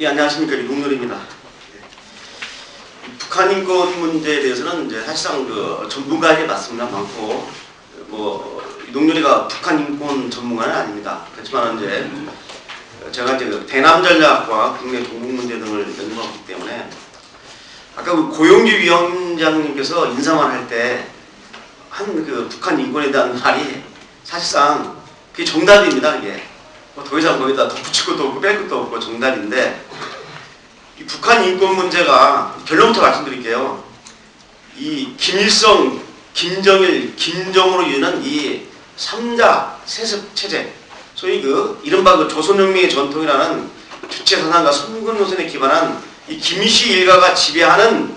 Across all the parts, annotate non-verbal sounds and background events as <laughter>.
예, 안녕하십니까. 이동렬입니다. 예. 북한 인권 문제에 대해서는 이제 사실상 그 전문가에게 맞습니다. 많고, 뭐, 이동렬이가 북한 인권 전문가는 아닙니다. 그렇지만 이제 제가 이제 그 대남 전략과 국내 동북 문제 등을 연구하기 때문에 아까 그 고용주 위원장님께서 인사만 할 때 한 그 북한 인권에 대한 말이 사실상 그게 정답입니다. 이게 뭐 더 이상 거기다 덧붙일 것도 없고 뺄 것도 없고 정답인데 이 북한 인권 문제가 결론부터 말씀드릴게요. 이 김일성, 김정일, 김정으로 이르는 이 3자 세습 체제, 소위 그 이른바 그 조선혁명의 전통이라는 주체 사상과 선군 노선에 기반한 이 김씨 일가가 지배하는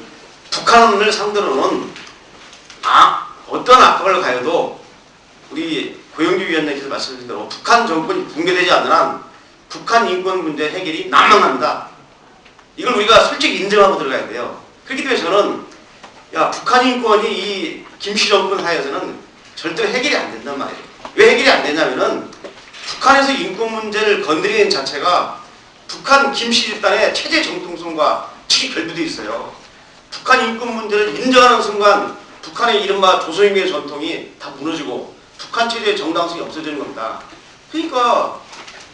북한을 상대로는 아, 어떤 압박을 가해도 우리 고영규 위원장께서 말씀하신 대로 북한 정권이 붕괴되지 않는 한 북한 인권 문제 해결이 난망합니다. 이걸 우리가 솔직히 인정하고 들어가야 돼요. 그렇기 때문에 저는 야 북한 인권이 이 김씨 정권 하에서는 절대로 해결이 안 된단 말이에요. 왜 해결이 안 되냐면은 북한에서 인권 문제를 건드리는 자체가 북한 김씨 집단의 체제 정통성과 특히 결부되어 있어요. 북한 인권 문제를 인정하는 순간 북한의 이른바 조선인민의 전통이 다 무너지고 북한 체제의 정당성이 없어지는 겁니다. 그러니까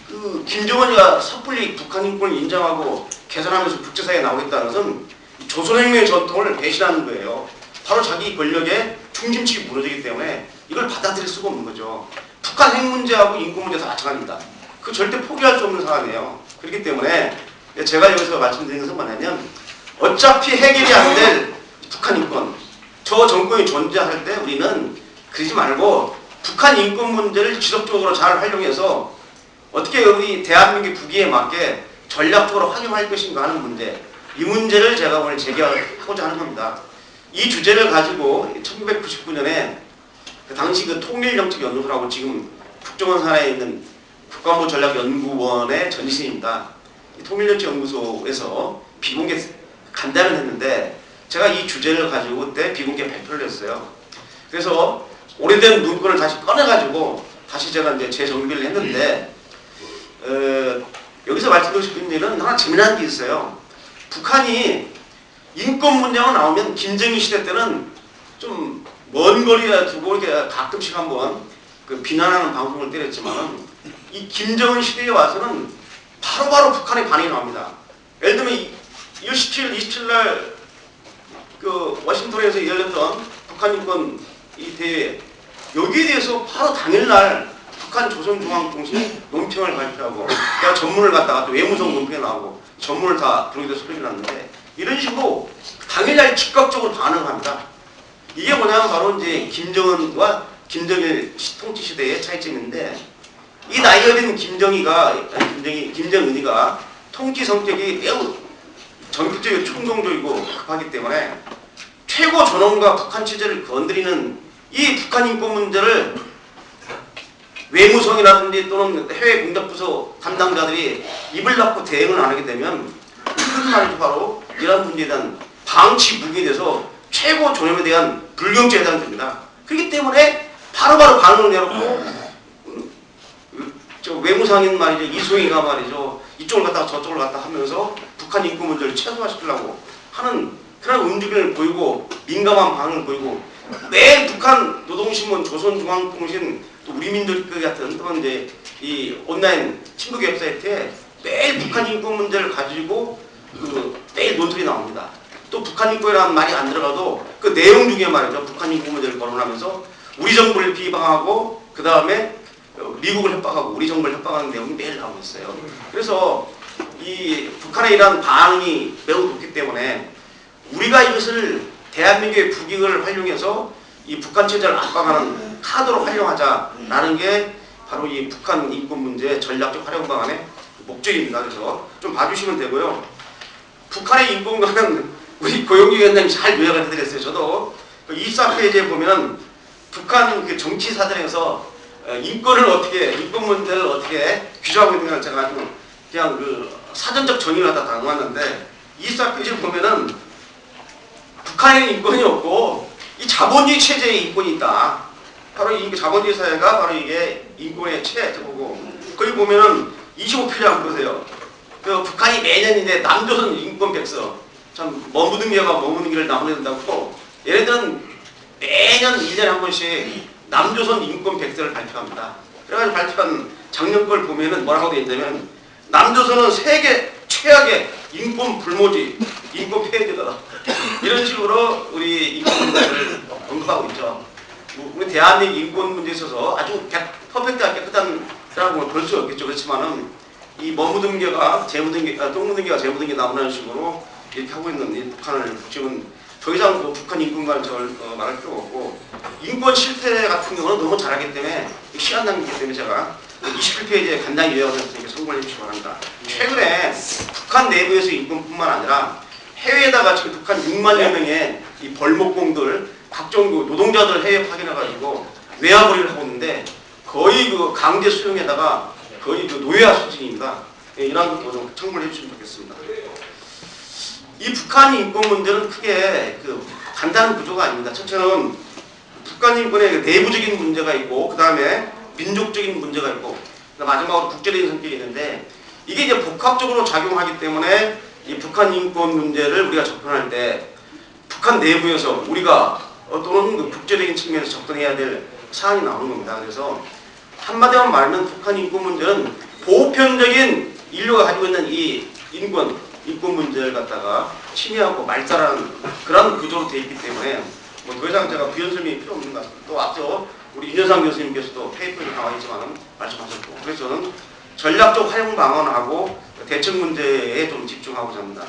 그 김정은이가 섣불리 북한 인권을 인정하고 개선하면서 국제사회에 나오겠다는 것은 조선혁명의 전통을 배신하는 거예요. 바로 자기 권력의 중심축이 무너지기 때문에 이걸 받아들일 수가 없는 거죠. 북한 핵 문제하고 인권 문제도 마찬가지입니다. 그 절대 포기할 수 없는 상황이에요. 그렇기 때문에 제가 여기서 말씀드리는 것은 뭐냐면 어차피 해결이 안 될 북한 인권 저 정권이 존재할 때 우리는 그러지 말고 북한 인권 문제를 지속적으로 잘 활용해서 어떻게 우리 대한민국 국기에 맞게 전략적으로 활용할 것인가 하는 문제 이 문제를 제가 오늘 제기하고자 하는 겁니다. 이 주제를 가지고 1999년에 그 당시 그 통일정책연구소라고 지금 국정원 산하에 있는 국가안보 전략연구원의 전신입니다. 이 통일정책연구소에서 비공개 간담회를 했는데 제가 이 주제를 가지고 그때 비공개 발표를 했어요. 그래서 오래된 문건을 다시 꺼내가지고 다시 제가 이제 재정비를 했는데 어, 여기서 말씀드리고 싶은 일은 하나 재미난 게 있어요. 북한이 인권 문제가 나오면 김정일 시대 때는 좀 먼 거리에 두고 이렇게 가끔씩 한번 그 비난하는 방송을 때렸지만 이 김정은 시대에 와서는 바로바로 북한의 반응이 나옵니다. 예를 들면 17일, 27일 날그 워싱턴에서 열렸던 북한 인권 이 대회 여기에 대해서 바로 당일날 북한 조선중앙통신 논평을 발표하고 내가 전문을 갖다가 또 외무성 논평에 나오고 전문을 다 경기도 소리를 났는데 이런 식으로 당일날 즉각적으로 반응합니다. 이게 뭐냐면 바로 이제 김정은과 김정일 통치 시대의 차이점인데 이 나이 어린 김정희가 김정희 김정은이가 통치 성격이 매우 전격적이고 충동적이고 급하기 때문에 최고 존엄과 북한 체제를 건드리는 이 북한 인권 문제를 외무성이라든지 또는 해외 공작부서 담당자들이 입을 닫고 대응을 안 하게 되면 이런 말이 바로 이러한 문제에 대한 방치 무기에 대해서 최고 존엄에 대한 불경죄에 해당됩니다. 그렇기 때문에 바로바로 반응을 내놓고 음, 저 외무상인 말이죠 이소희가 말이죠 이쪽을 갔다가 저쪽을 갔다 하면서 북한 인권 문제를 최소화시키려고 하는 그런 움직임을 보이고 민감한 반응을 보이고 매일 북한 노동신문, 조선중앙통신, 또 우리민족그 같은 또 이제 이 온라인 친구 웹 사이트에 매일 북한 인권 문제를 가지고 그 매일 논설이 나옵니다. 또 북한 인권이라는 말이 안 들어가도 그 내용 중에 말이죠. 북한 인권 문제를 거론하면서 우리 정부를 비방하고 그 다음에 미국을 협박하고 우리 정부를 협박하는 내용이 매일 나오고 있어요. 그래서 이 북한의 이러한 반응이 매우 높기 때문에 우리가 이것을 대한민국의 국익을 활용해서 이 북한 체제를 압박하는 카드로 활용하자라는 게 바로 이 북한 인권 문제 전략적 활용 방안의 목적입니다. 그래서 좀 봐주시면 되고요. 북한의 인권과는 <laughs> 우리 고용기 위원장이 잘 요약을 해드렸어요. 저도 24페이지에 보면 북한 그 정치 사전에서 인권을 어떻게 인권 문제를 어떻게 규정하고 있는가 제가 좀 그냥 그 사전적 정의를 갖다 당왔는데 24페이지를 보면은 북한에는 인권이 없고 이 자본주의 체제에 인권이 있다. 바로 이 자본주의 사회가 바로 이게 인권의 체제고 거기 보면은 25페이지 한번 보세요. 그 북한이 매년인데 남조선 인권 백서 참 머무는 게가 머무는 길을 나무는다고 얘네들은 매년 1년에 한 번씩 남조선 인권 백서를 발표합니다. 그래가지고 발표한 작년 걸 보면은 뭐라고 되어 있냐면 남조선은 세계 최악의 인권 불모지, 인권 폐해자다. 이런 식으로 우리 인권 문제를 언급하고 있죠. 우리 대한민국 인권 문제에 있어서 아주 깨- 퍼펙트하게 깨끗한 사람을 볼수 없겠죠. 그렇지만은 이 머무든 게가 재 묻은 게, 아, 똥 묻은 게가 재 묻은 게 나오는 식으로 이렇게 하고 있는 이 북한을 지금 더 이상 뭐 북한 인권과는 절 어, 말할 필요가 없고 인권 실태 같은 경우는 너무 잘하기 때문에 시간 낭비기 때문에 제가 27페이지에 간단히 요약을 해서 이렇게 참고해 주시기 바랍니다. 최근에 북한 내부에서 인권뿐만 아니라 해외에다가 지금 북한 6만여 명의 이 벌목공들 각종 그 노동자들 해외 파견해가지고 외화벌이를 하고 있는데 거의 그 강제 수용에다가 거의 그 노예화 수준입니다. 예, 이러한 것도 좀 참고를 해주시면 좋겠습니다. 이 북한 인권 문제는 크게 그 간단한 구조가 아닙니다. 첫째는 북한 인권의 그 내부적인 문제가 있고 그 다음에 민족적인 문제가 있고 마지막으로 국제적인 성격이 있는데 이게 이제 복합적으로 작용하기 때문에 이 북한 인권 문제를 우리가 접근할 때 북한 내부에서 우리가 어, 또는 그 국제적인 측면에서 접근해야 될 사안이 나오는 겁니다. 그래서 한마디로 말하면 북한 인권 문제는 보편적인 인류가 가지고 있는 이 인권 인권 문제를 갖다가 침해하고 말살하는 그런 구조로 되어 있기 때문에 뭐 더 이상 제가 부연 설명이 필요 없는 것 같습니다. 또 앞서 우리 윤여상 교수님께서도 페이퍼에 나와 있지만 말씀하셨고 그래서 저는 전략적 활용 방안하고 대책 문제에 좀 집중하고자 합니다.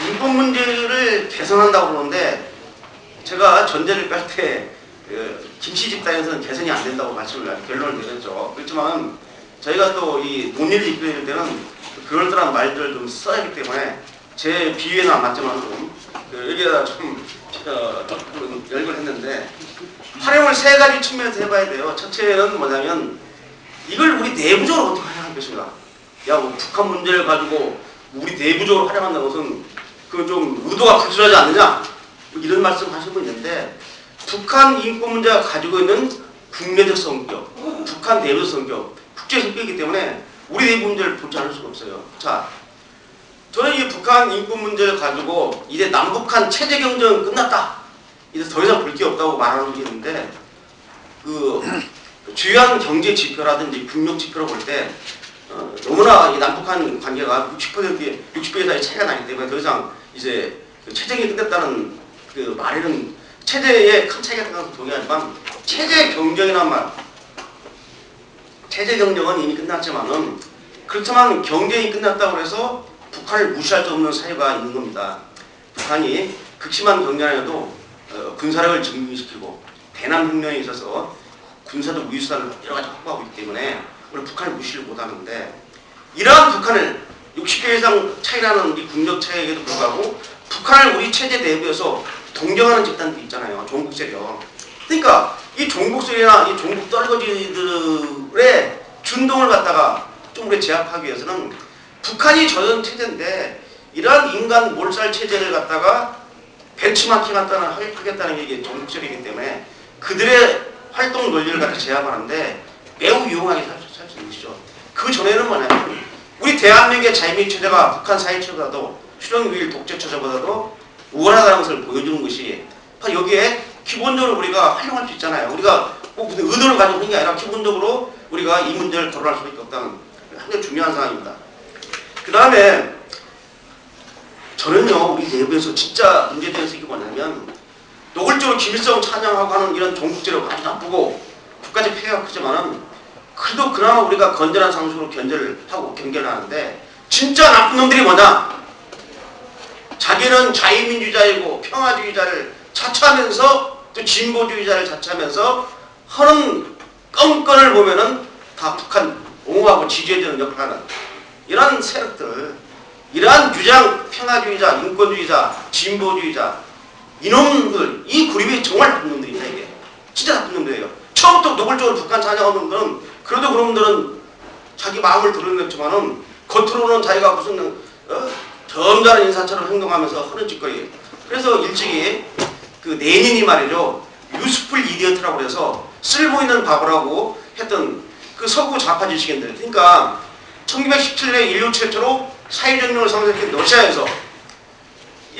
인권 문제를 개선한다고 그러는데 제가 전제를 뺄때 그 김씨 집단에서는 개선이 안 된다고 말씀을 결론을 내렸죠. 그렇지만 저희가 또 이 논의를 이끌어낼 때는 그럴듯한 말들을 좀 써야 하기 때문에 제 비유에는 안 맞지만 좀 그, 여기다 좀 어, 열거를 했는데 활용을 세 가지 측면에서 해봐야 돼요. 첫째는 뭐냐면 이걸 우리 내부적으로 어떻게 활용할 것인가. 야, 뭐 북한 문제를 가지고 우리 내부적으로 활용한다는 것은 그 좀 의도가 부실하지 않느냐 뭐 이런 말씀 하시고 있는데 북한 인권 문제가 가지고 있는 국내적 성격, 북한 내부적 성격, 국제 성격이기 때문에 우리 내부 문제를 보지 않을 수가 없어요. 자, 저는 이 북한 인권 문제를 가지고 이제 남북한 체제 경쟁은 끝났다. 이제 더 이상 볼 게 없다고 말하는 게 있는데 그 주요한 경제 지표라든지 국력 지표로 볼때 어, 너무나 이 남북한 관계가 60% 60% 이상의 차이가 나기 때문에 더 이상 이제 그 체제가 끝났다는 그 말에는 체제에 큰 차이가 것은 동의하지만 체제 경쟁이란 말 체제 경쟁은 이미 끝났지만은 그렇지만 경쟁이 끝났다고 해서 북한을 무시할 수 없는 사유가 있는 겁니다. 북한이 극심한 경쟁에도 어, 군사력을 증명시키고 대남 혁명에 있어서 군사적 위수단을 여러 가지 확보하고 있기 때문에 우리 북한을 무시를 못하는데 이러한 북한을 60개 이상 차이나는 이 국력 차이에도 불구하고 북한을 우리 체제 내부에서 동경하는 집단도 있잖아요. 종북 세력. 그러니까 이 종북 세력이나 이 종북 떨거지들의 준동을 갖다가 좀 우리 제압하기 위해서는 북한이 저런 체제인데 이러한 인간 몰살 체제를 갖다가 벤치마킹 하겠다는, 게 이게 세력이기 때문에 그들의 활동 논리를 갖다 제압하는데 매우 유용하게 살 수 있는 것이죠. 그 전에는 뭐냐면 우리 대한민국의 자유민주 체제가 북한 사회체제보다도 실용주의 독재 체제보다도 우월하다는 것을 보여주는 것이 여기에 기본적으로 우리가 활용할 수 있잖아요. 우리가 꼭 무슨 의도를 가지고 하는 게 아니라 기본적으로 우리가 이 문제를 토론할 수밖에 없다는 굉장히 중요한 상황입니다. 그 다음에 저는요 우리 내부에서 진짜 문제되는 것이 뭐냐면 노골적으로 김일성 찬양하고 하는 이런 종국제로 아주 나쁘고 국가적 폐해가 크지만은 그래도 그나마 우리가 건전한 상식으로 견제를 하고 경계를 하는데 진짜 나쁜 놈들이 뭐냐? 자기는 자유민주자이고 평화주의자를 자처하면서 또 진보주의자를 자처하면서 하는 껌건을 보면은 다 북한 옹호하고 지지해주는 역할을 하는 이런 세력들 이러한 주장 평화주의자, 인권주의자, 진보주의자 이놈들 이 그룹이 정말 나쁜 놈들입니다 이게 진짜 나쁜 놈들이에요 처음부터 노골적으로 북한 찬양하는 놈들은 그래도 그놈들은 자기 마음을 드러냈지만은 겉으로는 자기가 무슨 어? 점잖은 인사처럼 행동하면서 하는 짓거리 그래서 일찍이 그 레닌이 말이죠 유스풀 이디어트라고 해서 쓸모 있는 바보라고 했던 그 서구 좌파 지식인들. 그러니까 1917년에 인류 최초로 사회정령을 성사시킨 러시아에서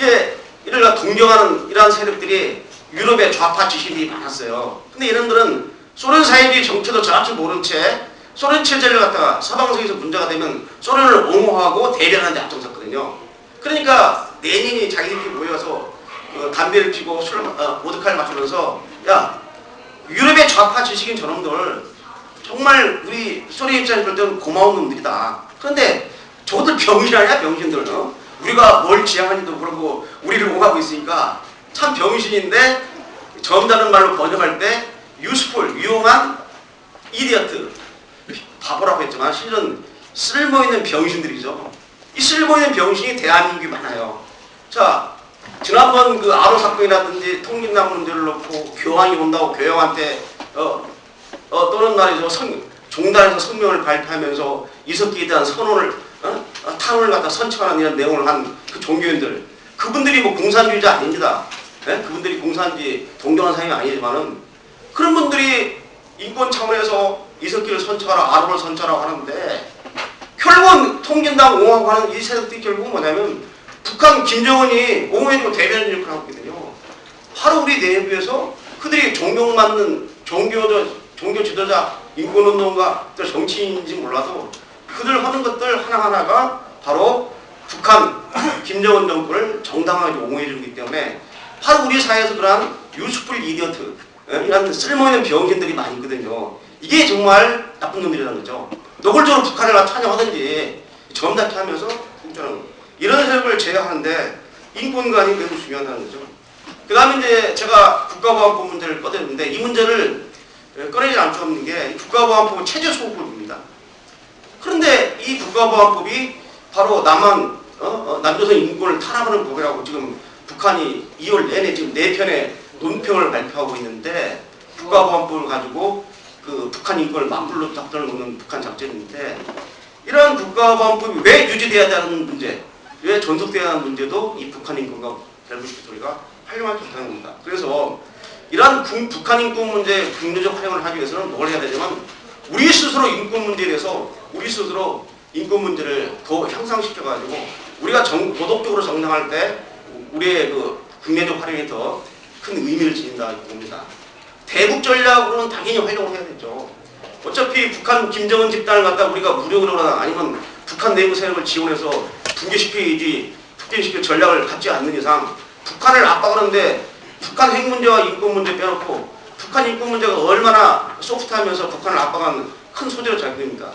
예, 이를 동경하는 이러한 세력들이 유럽의 좌파 지식인들이 많았어요. 근데 이런들은 소련 사회주의 정체도 전혀 모른 채 소련 체제를 갖다가 서방세계에서 문제가 되면 소련을 옹호하고 대변하는 데 앞장섰거든요. 그러니까 레닌이 자기들끼리 모여서 어, 담배를 피고 술, 어, 모드카를 마시면서 야 유럽의 좌파 지식인 저놈들 정말 우리 소련 입장에서 볼 때는 고마운 놈들이다. 그런데 저들 병신 아니야 병신들 어? 우리가 뭘 지향하는지도 모르고 우리를 옹호하고 있으니까 참 병신인데 정다른 말로 번역할 때 유스풀 유용한 이디어트 바보라고 했지만 실은 쓸모있는 병신들이죠. 이 쓸모있는 병신이 대한민국이 많아요. 자 지난번 그 아로 사건이라든지 통일남 문제를 놓고 교황이 온다고 교황한테 어, 어 또는 말이죠 성, 종단에서 성명을 발표하면서 이석기에 대한 선언을 어? 어, 탕을 갖다 선처하는 이런 내용을 한 그 종교인들 그분들이 뭐 공산주의자 아닙니다. 예? 그분들이 공산주의 동정한 사람이 아니지만은 그런 분들이 인권 차원에서 이석기를 선처하라 아로를 선처하라고 하는데 결국은 통진당 옹호하고 하는 이 세력들이 결국은 뭐냐면 북한 김정은이 옹호해주고 대변인 역할을 하고 있거든요. 바로 우리 내부에서 그들이 존경받는 종교, 종교 지도자, 인권운동가, 또 정치인인지 몰라도 그들 하는 것들 하나하나가 바로 북한 김정은 정권을 정당하게 옹호해주고 있기 때문에 바로 우리 사회에서 그러한 유스풀 이디어트 예, 이런 쓸모있는 병신들이 많이 있거든요. 이게 정말 나쁜 놈들이라는 거죠. 노골적으로 북한을 찬양하든지 점답게 하면서 국정을 이런 세력을 제어하는데 인권관이 매우 중요하다는 거죠. 그 다음에 이제 제가 국가보안법 문제를 꺼냈는데 이 문제를 예, 꺼내지 않을 수 없는 게이 국가보안법은 체제 소급입니다. 이 국가보안법이 바로 남한 어? 어, 남조선 인권을 탄압하는 법이라고 지금 북한이 2월 내내 지금 네 편의 논평을 발표하고 있는데 국가보안법을 가지고 그 북한 인권을 맞불로 작전을 놓는 북한 작전인데 이러한 국가보안법이 왜 유지돼야 되는 문제, 왜 존속돼야 하는 문제도 이 북한 인권과 델부시키 소리가 활용할 수 있다는 겁니다. 그래서 이러한 국- 북한 인권 문제 국내적 활용을 하기 위해서는 뭘 해야 되냐면 우리 스스로 인권 문제에 대해서 우리 스스로 인권 문제를 더 향상시켜가지고 우리가 정, 도덕적으로 정당할 때 우리의 그 국내적 활용이 더 큰 의미를 지닌다 이렇게 봅니다. 대북 전략으로는 당연히 활용을 해야 되죠. 어차피 북한 김정은 집단을 갖다 우리가 무력으로나 아니면 북한 내부 세력을 지원해서 붕괴시키지 북진시킬 전략을 갖지 않는 이상 북한을 압박하는데 북한 핵 문제와 인권 문제 빼놓고 북한 인권 문제가 얼마나 소프트하면서 북한을 압박하는 큰 소재로 작용됩니다.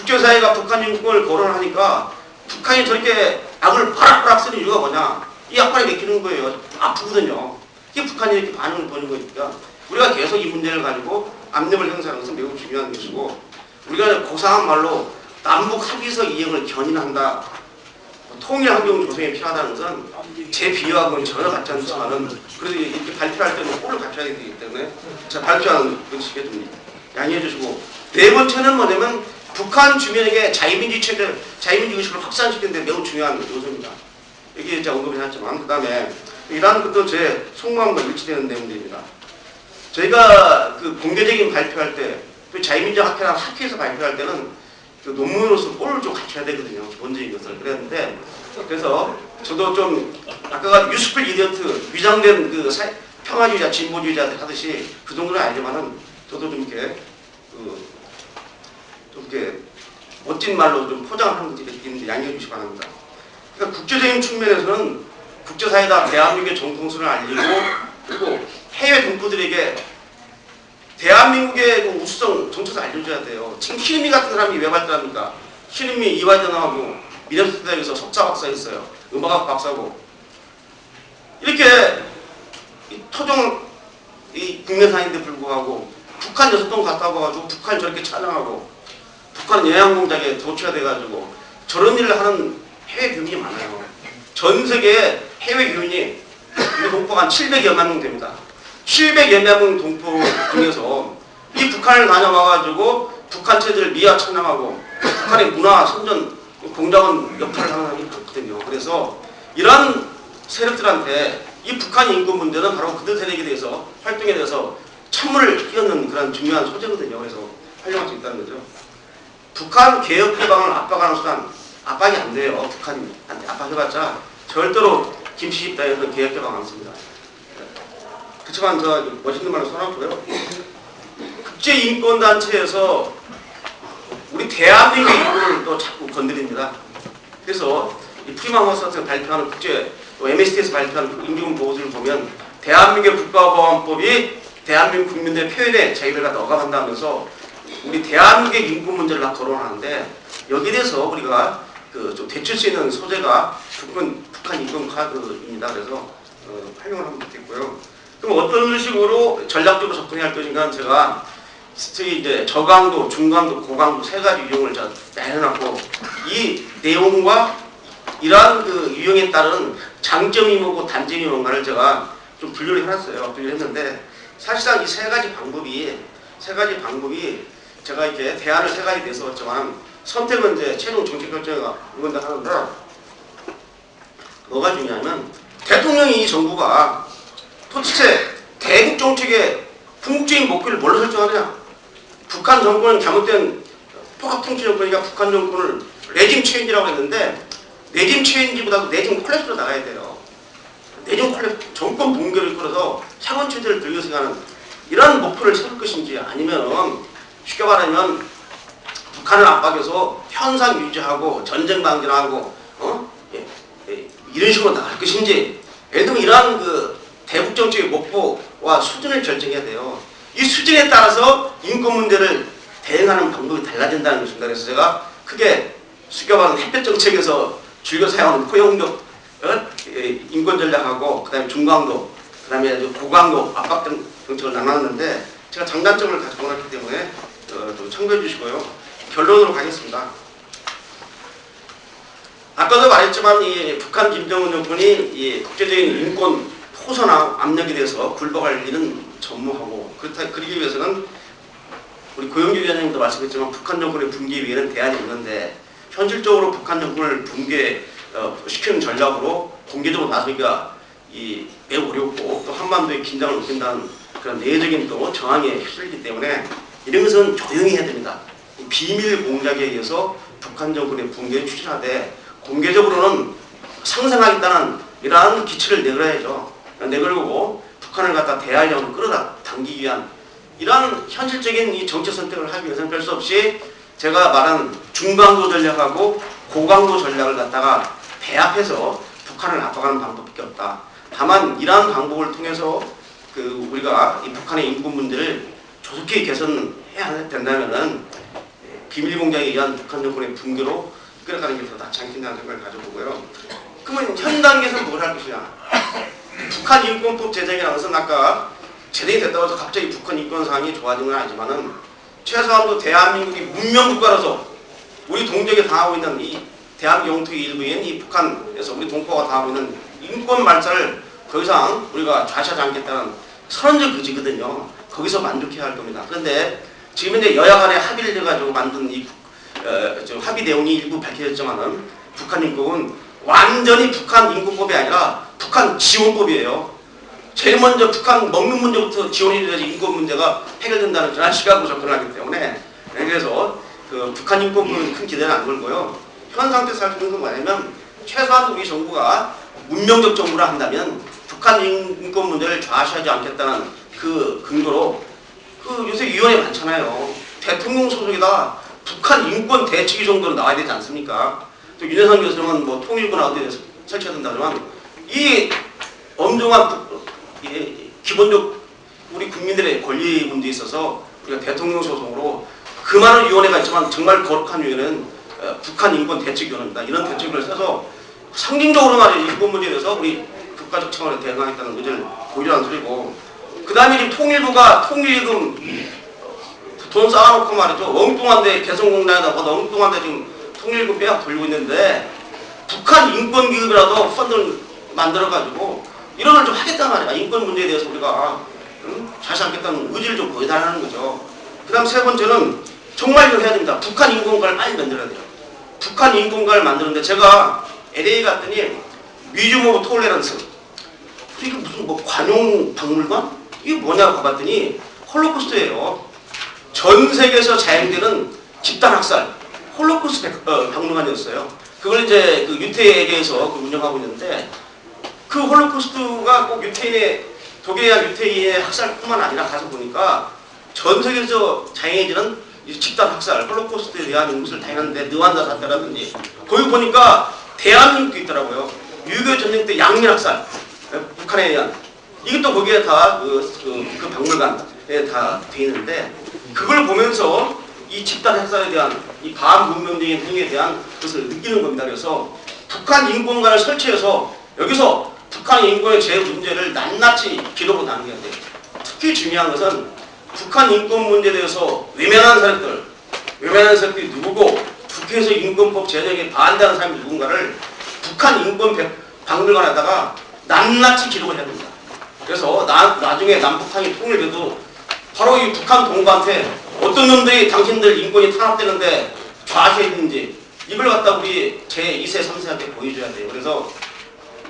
국제사회가 북한 인권을 거론하니까 북한이 저렇게 악을 바락바락 쓰는 이유가 뭐냐? 이 악발에 맡기는 거예요. 아프거든요. 이게 북한이 이렇게 반응을 보는 거니까 우리가 계속 이 문제를 가지고 압력을 행사하는 것은 매우 중요한 것이고 우리가 고상한 말로 남북 합의서 이행을 견인한다. 통일 환경 조성이 필요하다는 것은 제 비유하고는 전혀 같지 않지만은 그래도 이렇게 발표할 때는 꼴을 갖춰야 되기 때문에 제가 발표하는 것이게 좀 양해해 주시고 네 번째는 뭐냐면 북한 주민에게 자유민주주의 체제, 자유민주 의식을 확산시키는 데 매우 중요한 요소입니다. 여기 제가 언급을 했지만 그 다음에 이러한 것도 제 속마음과 일치되는 내용들입니다. 저희가 그 공개적인 발표할 때, 또 자유민주 학회나 학회에서 발표할 때는 그 논문으로서 꼴을 좀 갖춰야 되거든요. 기본적인 것을. 그랬는데, 그래서 저도 좀, 아까 유스풀 이디어트, 위장된 그 사- 평화주의자, 진보주의자들 하듯이 그 정도는 아니지만은 저도 좀 이렇게, 그, 좀 이렇게 멋진 말로 좀 포장하는 것들이 있는데 양해해 주시기 바랍니다. 그러니까 국제적인 측면에서는 국제사회다 대한민국의 정통성을 알리고 그리고 해외 동포들에게 대한민국의 그 우수성 정체를 알려줘야 돼요. 지금 히림이 같은 사람이 왜 발달합니까? 히림이 이화여대나하고 미네소타 대학에서 석사 박사 했어요. 음악학 박사고 이렇게 이 토종 이 국내산인데 불구하고 북한 여섯 동 갔다 와가지고 북한 저렇게 찬양하고 북한 영양공작에 도취가 돼가지고 저런 일을 하는 해외 교민이 많아요. 전 세계 해외 교민이 동포가 한 700여만 명 됩니다. 700여만 명 동포 중에서 이 북한을 다녀와가지고 북한 체제를 미화 찬양하고 북한의 문화 선전 공작원 역할을 하는 사람이 많거든요. 그래서 이러한 세력들한테 이 북한 인권 문제는 바로 그들 세력에 대해서 활동에 대해서 찬물을 끼얹는 그런 중요한 소재거든요. 그래서 활용할 수 있다는 거죠. 북한 개혁 기방을 압박하는 수단 압박이 안 돼요. 북한한테 압박해봤자 절대로 김씨 입장에서 개혁 기방 안 씁니다. 그렇지만 저 멋있는 말을 써놨고요. 국제 인권 단체에서 우리 대한민국 인권을 또 자꾸 건드립니다. 그래서 이 프리마우스 같은 발표하는 국제 또 MST에서 발표하는 인권 보고서를 보면 대한민국 국가보안법이 대한민국 국민들의 표현의 자유를 갖다 억압한다면서 우리 대한민국의 인권 문제를 막 거론하는데 여기에 대해서 우리가 그 좀 대출 수 있는 소재가 북한, 북한 인권 카드입니다. 그래서 어, 활용을 하면 좋겠고요. 그럼 어떤 식으로 전략적으로 접근해야 할 것인가 제가 저희 이제 저강도, 중강도, 고강도 세 가지 유형을 제가 해놨고 이 내용과 이러한 그 유형에 따른 장점이 뭐고 단점이 뭔가를 제가 좀 분류를 해놨어요. 분류를 했는데 사실상 이 세 가지 방법이 세 가지 방법이 제가 이렇게 대안을 세 가지 내세웠지만 선택은 이제 최종 정책 결정이 이건다 하는데 뭐가 중요하면 대통령이 이 정부가 도대체 대북 정책의 궁극적인 목표를 뭘로 설정하느냐? 북한 정권은 잘못된 포갑통치 정권이니까 북한 정권을 레짐 체인지라고 했는데 레짐 체인지보다도 레짐 콜랩스로 나가야 돼요. 레짐 콜랩 정권 붕괴를 끌어서 차원 체제를 들려 생각하는 이런 목표를 세울 것인지 아니면 쉽게 말하면 북한을 압박해서 현상 유지하고 전쟁 방지하고 어? 예, 예, 이런 식으로 나갈 것인지 예를 들면 이러한 그 대북 정책의 목표와 수준을 결정해야 돼요. 이 수준에 따라서 인권 문제를 대응하는 방법이 달라진다는 것입니다. 그래서 제가 크게 수교하는 햇볕 정책에서 즐겨 사용하는 포용적 어? 예, 인권 전략하고 그다음에 중강도 그다음에 고강도 압박 정- 정책을 나눴는데 제가 장단점을 가지고 왔기 때문에 어, 좀 참고해 주시고요. 결론으로 가겠습니다. 아까도 말했지만 이 북한 김정은 정권이 이 국제적인 인권 포선화 압력에 대해서 굴복할 일은 전무하고 그렇다 그러기 위해서는 우리 고영규 위원장님도 말씀했지만 북한 정권의 붕괴 위에는 대안이 없는데 현실적으로 북한 정권을 붕괴 어, 시키는 전략으로 공개적으로 나서기가 이 매우 어렵고 또 한반도의 긴장을 높인다는 그런 내적인 또 저항에 휩쓸리기 때문에 이런 것은 조용히 해야 됩니다. 이 비밀 공작에 의해서 북한 정권의 붕괴를 추진하되 공개적으로는 상상하겠다는 이러한 기치를 내걸어야죠. 내걸고 북한을 갖다 대화형으로 끌어다 당기기 위한 이러한 현실적인 이 정책 선택을 하기 위해서는 별 수 없이 제가 말한 중강도 전략하고 고강도 전략을 갖다가 배합해서 북한을 압박하는 방법밖에 없다. 다만 이러한 방법을 통해서 그 우리가 이 북한의 인권 문제를 조속히 개선해야 된다면은 비밀 공작에 의한 북한 정권의 붕괴로 끌어가는 게 더 낫지 않겠냐는 생각을 가져보고요. 그러면 현 단계에서 뭘 할 것이냐? 북한 인권법 제정이라는 것은 아까 제정이 됐다고 해서 갑자기 북한 인권 상황이 좋아진 건 아니지만은 최소한도 대한민국이 문명 국가로서 우리 동족에 당하고 있는 이 대한민국 영토의 일부인 이 북한에서 우리 동포가 당하고 있는 인권 말살을 더 이상 우리가 좌시하지 않겠다는 선언적 의지거든요. 거기서 만족해야 할 겁니다. 그런데 지금 이제 여야 간에 합의를 해가지고 만든 이 어, 저 합의 내용이 일부 밝혀졌지만은 북한 인권은 완전히 북한 인권법이 아니라 북한 지원법이에요. 제일 먼저 북한 먹는 문제부터 지원이 돼야지 인권 문제가 해결된다는 그런 시각으로 접근을 하기 때문에 그래서 그 북한 인권법은 큰 기대는 안 걸고요. 현 상태에서 할 수 있는 건 뭐냐면 최소한 우리 정부가 문명적 정부라 한다면 북한 인권 문제를 좌시하지 않겠다는 그 근거로 그 요새 위원회 많잖아요. 대통령 소속이다 북한 인권 대책위 정도로 나와야 되지 않습니까? 또 윤여상 교수는 뭐 통일부나 어디에 설치해야 된다지만 이 엄중한 기본적 우리 국민들의 권리 문제에 있어서 우리가 대통령 소속으로 그 많은 위원회가 있지만 정말 거룩한 위원회는 어, 북한 인권 대책위원회입니다. 이런 대책위를 써서 상징적으로 말이죠. 인권 문제에 대해서 우리 국가적 차원에 대응하겠다는 의지를 보여주는 소리고 그 다음에 지금 통일부가 통일금 돈 쌓아놓고 말이죠. 엉뚱한데 개성공단에다가 엉뚱한데 지금 통일금 빼앗 돌리고 있는데 북한 인권기금이라도 펀드를 만들어가지고 이런 걸 좀 하겠단 말이야. 인권 문제에 대해서 우리가 응? 자시 않겠다는 의지를 좀 보여달라는 거죠. 그 다음 세 번째는 정말 이거 해야 됩니다. 북한 인권가를 빨리 만들어야 돼요. 북한 인권가를 만드는데 제가 LA 갔더니 오브 톨레런스 이게 무슨 뭐 관용 박물관? 이게 뭐냐고 가봤더니 홀로코스트예요. 전 세계에서 자행되는 집단 학살, 홀로코스트 백- 어, 박물관이었어요. 그걸 이제 그 유태에게서 그 운영하고 있는데 그 홀로코스트가 꼭 유태인의 독일의 유태인의 학살뿐만 아니라 가서 보니까 전 세계에서 자행해지는 이 집단 학살, 홀로코스트에 대한 것을 다행한데 느완다 사태라든지 거기 보니까 대한민국도 있더라고요. 유교 전쟁 때 양민 학살, 어, 북한에 의한 이것도 거기에 다그 그, 그 박물관에 다 돼 있는데 그걸 보면서 이 집단 학살에 대한 이 반문명적인 행위에 대한 것을 느끼는 겁니다. 그래서 북한 인권관을 설치해서 여기서 북한 인권의 제 문제를 낱낱이 기록으로 남겨야 돼요. 특히 중요한 것은 북한 인권 문제에 대해서 외면한 사람들, 외면한 사람들이 누구고 국회에서 인권법 제정에 반대하는 사람이 누군가를 북한 인권 백- 박물관에다가 낱낱이 기록을 해야 됩니다. 그래서 나, 나중에 남북한이 통일돼도 바로 이 북한 동부한테 어떤 놈들이 당신들 인권이 탄압되는데 좌시했는지 이걸 갖다 우리 제2세, 3세한테 보여줘야 돼요. 그래서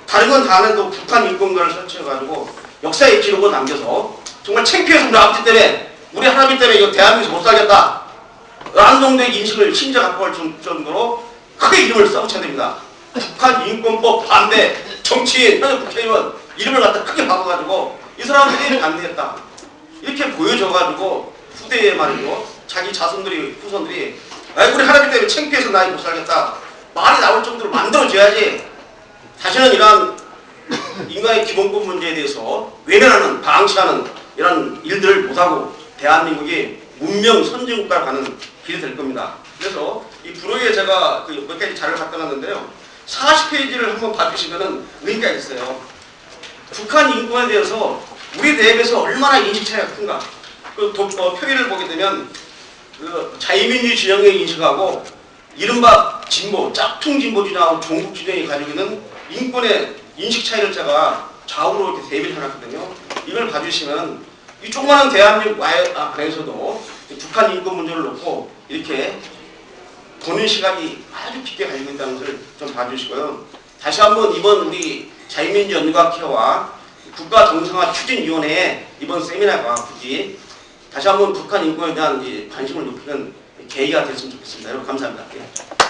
다른 건다안 해도 북한 인권관을 설치해가지고 역사의 기록을 남겨서 정말 창피해서 우리 아버지 때문에 우리 할아버지 때문에 이거 대한민국에서 못 살겠다 라는 정도의 인식을 신자 갖고 갈 정- 정도로 크게 이름을 써붙여야 됩니다. 북한 인권법 반대 정치인 현역 국회의원 이름을 갖다 크게 바꿔가지고 이 사람들이 반대했다 이렇게 보여줘가지고 후대에 말이죠 자기 자손들이 후손들이 아 우리 할아버지 때문에 창피해서 나못 살겠다 말이 나올 정도로 만들어줘야지 다시는 이러한 인간의 기본권 문제에 대해서 외면하는 방치하는 이런 일들을 못하고 대한민국이 문명 선진국가로 가는 길이 될 겁니다. 그래서 이 브로에 제가 그 몇 가지 자료를 갖다 놨는데요. 40페이지를 한번 봐주시면은 의미가 있어요. 북한 인권에 대해서 우리 대비해서 얼마나 인식 차이가 큰가. 그 도, 어, 표기를 보게 되면 그 자유민주주의 진영의 인식하고 이른바 진보, 짝퉁 진보주의하고 종북 진영이 가지고 있는 인권의 인식 차이를 제가 좌우로 이렇게 대비를 해놨거든요. 이걸 봐주시면 이 조그마한 대한민국 아- 아, 안에서도 이 북한 인권 문제를 놓고 이렇게 보는 시각이 아주 깊게 있다는 것을 좀 봐주시고요. 다시 한번 이번 우리 자유민주 연구학회와 국가 정상화 추진위원회의 이번 세미나가 굳이 다시 한번 북한 인권에 대한 이 관심을 높이는 계기가 됐으면 좋겠습니다. 여러분 감사합니다. 예.